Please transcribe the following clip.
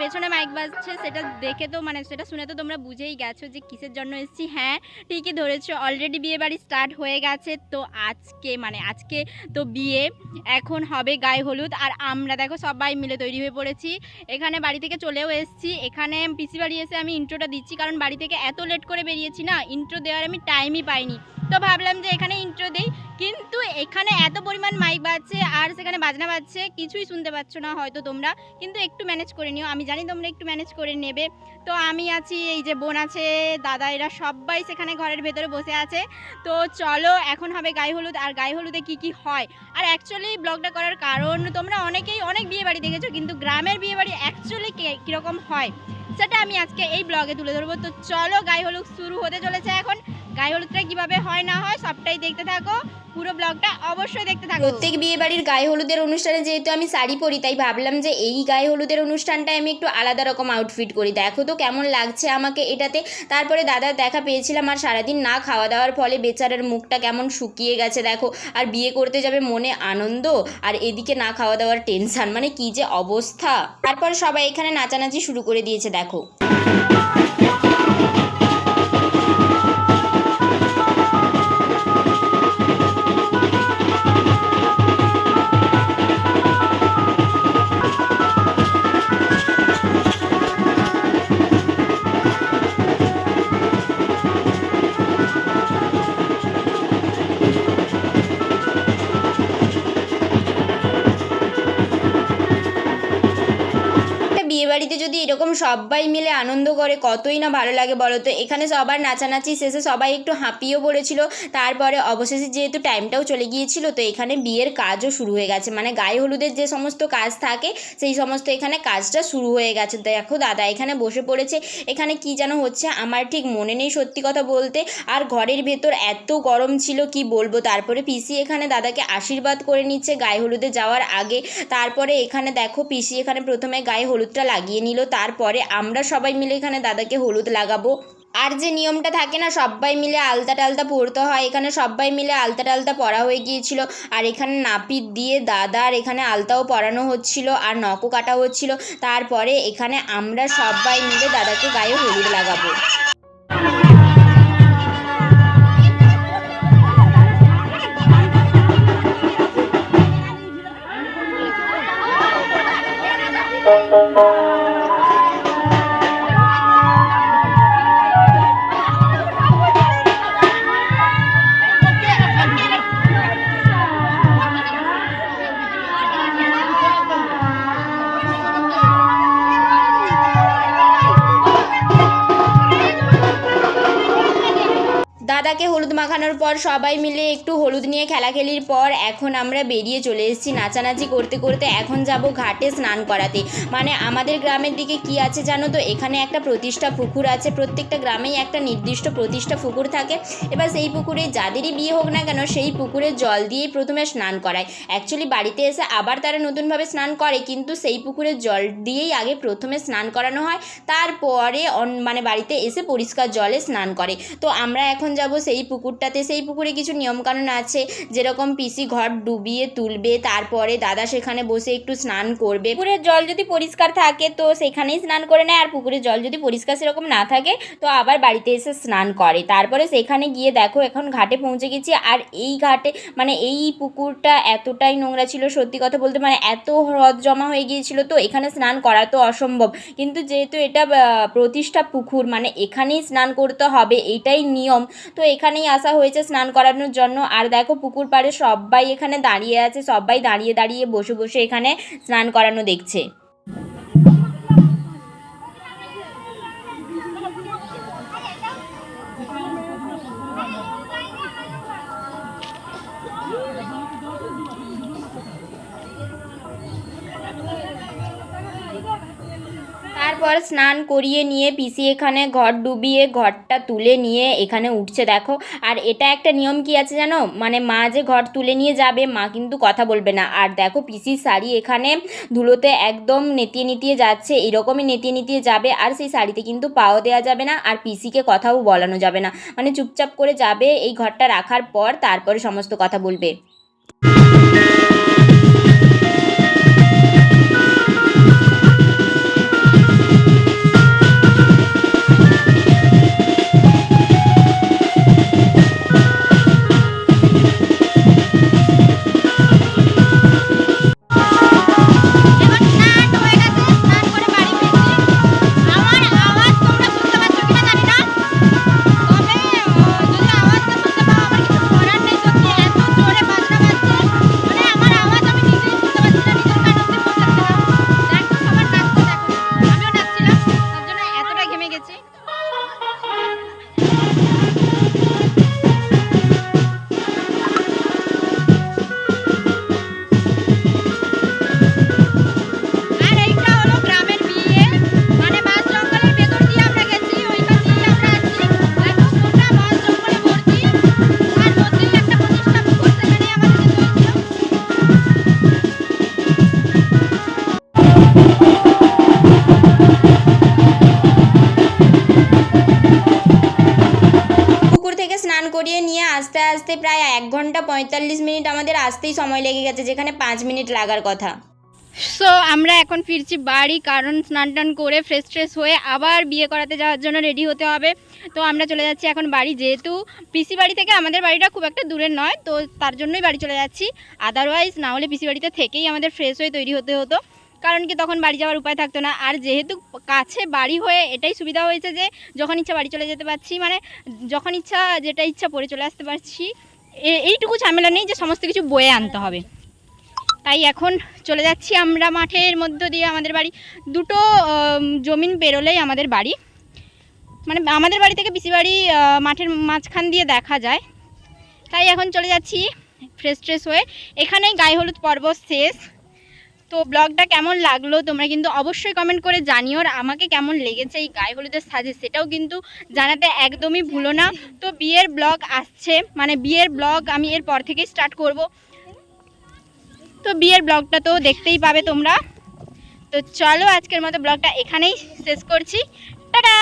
পেছনে মাইক বাজছে, সেটা দেখে তো মানে সেটা শুনে তো তোমরা বুঝেই গেছো যে কিসের জন্য এসেছি। হ্যাঁ ঠিকই ধরেছো অলরেডি বিয়ে বাড়ি স্টার্ট হয়ে গেছে, তো আজকে মানে আজকে তো বিয়ে, এখন হবে গায়ে হলুদ। আর আমরা দেখো সবাই মিলে তৈরি হয়ে পড়েছি। এখানে বাড়ি থেকে চলেও এসেছি। এখানে পিসি বাড়ি এসে আমি ইন্ট্রোটা দিচ্ছি, কারণ বাড়ি থেকে এত লেট করে বেরিয়েছি না ইন্ট্রো দেওয়ার আমি টাইমই পাইনি। তো ভাবলাম যে এখানে ইন্ট্রো দিই কিন্তু এখানে এত পরিমাণ মাইক বাজছে আর সেখানে বাজনা বাজছে, কিছুই শুনতে পাচ্ছ না হয়তো তোমরা। কিন্তু একটু ম্যানেজ করে নিও। আমি জানি তোমরা একটু ম্যানেজ করে নেবে। তো আমি আছি, এই যে বোন আছে, দাদা এরা সবাই সেখানে ঘরের ভেতরে বসে আছে। তো চলো, এখন হবে গায়ে হলুদ। আর গায়ে হলুদে কি কি হয়? আর অ্যাকচুয়ালি ব্লগটা করার কারণ, তোমরা অনেকেই অনেক বিয়ে বাড়ি দেখেছ, কিন্তু গ্রামের বিয়ে বাড়ি অ্যাকচুয়ালি কীরকম হয়? সেটা আমি আজকে এই ব্লগে তুলে ধরবো। তো চলো গায়ে হলুদ শুরু হতে চলেছে এখন। গায়ে হলুদটা কীভাবে হয়, না হয় সবটাই দেখতে থাকো। পুরো ব্লগটা অবশ্যই দেখতে থাকো। প্রত্যেক বিয়ে বাড়ির গায়ে হলুদের অনুষ্ঠানে যেহেতু আমি শাড়ি পরি, তাই ভাবলাম যে এই গায়ে হলুদের অনুষ্ঠানটায় আমি একটু আলাদা রকম আউটফিট করি। দেখো তো কেমন লাগছে আমাকে এটাতে। তারপরে দাদার দেখা পেয়েছিলাম আর সারাদিন না খাওয়া দাওয়ার ফলে বেচারার মুখটা কেমন শুকিয়ে গেছে, দেখো। আর বিয়ে করতে যাবে মনে আনন্দ, আর এদিকে না খাওয়া দাওয়ার টেনশন মানে কি যে অবস্থা। তারপর সবাই এখানে নাচানাচি শুরু করে দিয়েছে, দেখো। একটা বাড়িতে যদি এরকম সবাই মিলে আনন্দ করে, কতই না ভালো লাগে বলো তো? এখানে সবার নাচানাচি শেষে সবাই একটু হাঁপিয়েও পড়েছিল। তারপরে অবশেষে যেহেতু টাইমটাও চলে গিয়েছিল, তো এখানে বিয়ের কাজও শুরু হয়ে গেছে। মানে গায়ে হলুদের যে সমস্ত কাজ থাকে, সেই সমস্ত এখানে কাজটা শুরু হয়ে গেছে। দেখো দাদা এখানে বসে পড়েছে। এখানে কি যেন হচ্ছে আমার ঠিক মনে নেই সত্যি কথা বলতে। আর ঘরের ভেতর এত গরম ছিল, কি বলব? তারপরে পিসি এখানে দাদাকে আশীর্বাদ করে নিচ্ছে গায়ে হলুদে যাওয়ার আগে। তারপরে এখানে দেখো পিসি এখানে প্রথমে গায়ে হলুদটা লাগিয়ে নিল। তারপরে আমরা সবাই মিলে এখানে দাদাকে হলুদ লাগাবো। আর যে নিয়মটা থাকে না, সবাই মিলে আলতা টালতা পরতে হয়। এখানে সবাই মিলে আলতা টালতা পরা হয়ে গিয়েছিল। আর এখানে নাপিত দিয়ে দাদার এখানে আলতাও পরানো হচ্ছিল আর নখও কাটা হচ্ছিল। তারপরে এখানে আমরা সবাই মিলে দাদাকে গায়ে হলুদ লাগাবো। দাদাকে হলুদ মাখানোর পর সবাই মিলে একটু হলুদ নিয়ে খেলাখেলির পর এখন আমরা বেরিয়ে চলে এসেছি নাচানাচি করতে করতে। এখন যাব ঘাটে স্নান করাতে। মানে আমাদের গ্রামের দিকে কি আছে জানো তো? এখানে একটা প্রতিষ্ঠা পুকুর আছে। প্রত্যেকটা গ্রামেই একটা নির্দিষ্ট প্রতিষ্ঠা পুকুর থাকে। এবার সেই পুকুরে যাদেরই বিয়ে হোক না কেন, সেই পুকুরের জল দিয়েই প্রথমে স্নান করায়। অ্যাকচুয়ালি বাড়িতে এসে আবার তারা নতুনভাবে স্নান করে, কিন্তু সেই পুকুরের জল দিয়েই আগে প্রথমে স্নান করানো হয়। তারপরে মানে বাড়িতে এসে পরিষ্কার জলে স্নান করে। তো আমরা এখন যাব সেই পুকুরটাতে। সেই পুকুরে কিছু নিয়মকানুন আছে, যেরকম পিসি ঘর ডুবিয়ে তুলবে, তারপরে দাদা সেখানে বসে একটু স্নান করবে। পুকুরের জল যদি পরিষ্কার থাকে, তো সেখানেই স্নান করে নেয়। আর পুকুরের জল যদি পরিষ্কার সেরকম না থাকে, তো আবার বাড়িতে এসে স্নান করে। তারপরে সেখানে গিয়ে দেখো, এখন ঘাটে পৌঁছে গেছি। আর এই ঘাটে মানে এই পুকুরটা এতটাই নোংরা ছিল, সত্যি কথা বলতে মানে এত হ্রদ জমা হয়ে গিয়েছিল, তো এখানে স্নান করা তো অসম্ভব। কিন্তু যেহেতু এটা প্রতিষ্ঠা পুকুর মানে এখানেই স্নান করতে হবে এইটাই নিয়ম। তো এখানেই আসা হয়েছে স্নান করানোর জন্য। আর দেখো পুকুর পাড়ে সবাই এখানে দাঁড়িয়ে আছে, সবাই দাঁড়িয়ে দাঁড়িয়ে বসে বসে এখানে স্নান করানো দেখছে। তারপর স্নান করিয়ে নিয়ে পিসি এখানে ঘর ডুবিয়ে, ঘরটা তুলে নিয়ে এখানে উঠছে, দেখো। আর এটা একটা নিয়ম কি আছে জানো? মানে মা যে ঘর তুলে নিয়ে যাবে, মা কিন্তু কথা বলবে না। আর দেখো, পিসির শাড়ি এখানে ধুলোতে একদম নেতিয়ে নিতিয়ে যাচ্ছে, এরকমই নেতিয়ে নিতিয়ে যাবে, আর সেই শাড়িতে কিন্তু পাও দেওয়া যাবে না, আর পিসিকে কথাও বলানো যাবে না। মানে চুপচাপ করে যাবে এই ঘরটা রাখার পর, তারপরে সমস্ত কথা বলবে। আস্তে আস্তে প্রায় এক ঘণ্টা পঁয়তাল্লিশ মিনিট আমাদের আসতেই সময় লেগে গেছে, যেখানে পাঁচ মিনিট লাগার কথা। সো আমরা এখন ফিরছি বাড়ি, কারণ স্নান টান করে ফ্রেশ ট্রেশ হয়ে আবার বিয়ে করাতে যাওয়ার জন্য রেডি হতে হবে। তো আমরা চলে যাচ্ছি এখন বাড়ি, যেহেতু পিসি বাড়ি থেকে আমাদের বাড়িটা খুব একটা দূরের নয়, তো তার জন্যই বাড়ি চলে যাচ্ছি। আদারওয়াইজ না হলে পিসি বাড়িতে থেকেই আমাদের ফ্রেশ হয়ে তৈরি হতে হতো। কারণ কি তখন বাড়ি যাওয়ার উপায় থাকতো না। আর যেহেতু কাছে বাড়ি হয়ে এটাই সুবিধা হয়েছে যে, যখন ইচ্ছা বাড়ি চলে যেতে পারছি মানে যখন ইচ্ছা যেটা ইচ্ছা পরে চলে আসতে পারছি এইটুকু ঝামেলা নেই যে সমস্ত কিছু বয়ে আনতে হবে। তাই এখন চলে যাচ্ছি আমরা মাঠের মধ্য দিয়ে আমাদের বাড়ি। দুটো জমিন পেরোলেই আমাদের বাড়ি। মানে আমাদের বাড়ি থেকে পিসি বাড়ি মাঠের মাঝখান দিয়ে দেখা যায়। তাই এখন চলে যাচ্ছি ফ্রেশ ট্রেশ হয়ে। এখানেই গায়ে হলুদ পর্ব শেষ। তো ব্লগটা কেমন লাগল? তোমরা কিন্তু অবশ্যই কমেন্ট করে জানিও আর আমাকে কেমন লেগেছে এই গায়ে হলুদের সাজে সেটাও কিন্তু জানাতে একদমই ভুলো না। তো বিয়ের ব্লগ আসছে মানে বিয়ের ব্লগ আমি এর পর থেকেই স্টার্ট করব। তো বিয়ের ব্লগটা তো দেখতেই পাবে তোমরা। তো চলো আজকের মতো ব্লগটা এখানেই শেষ করছি। টাটা!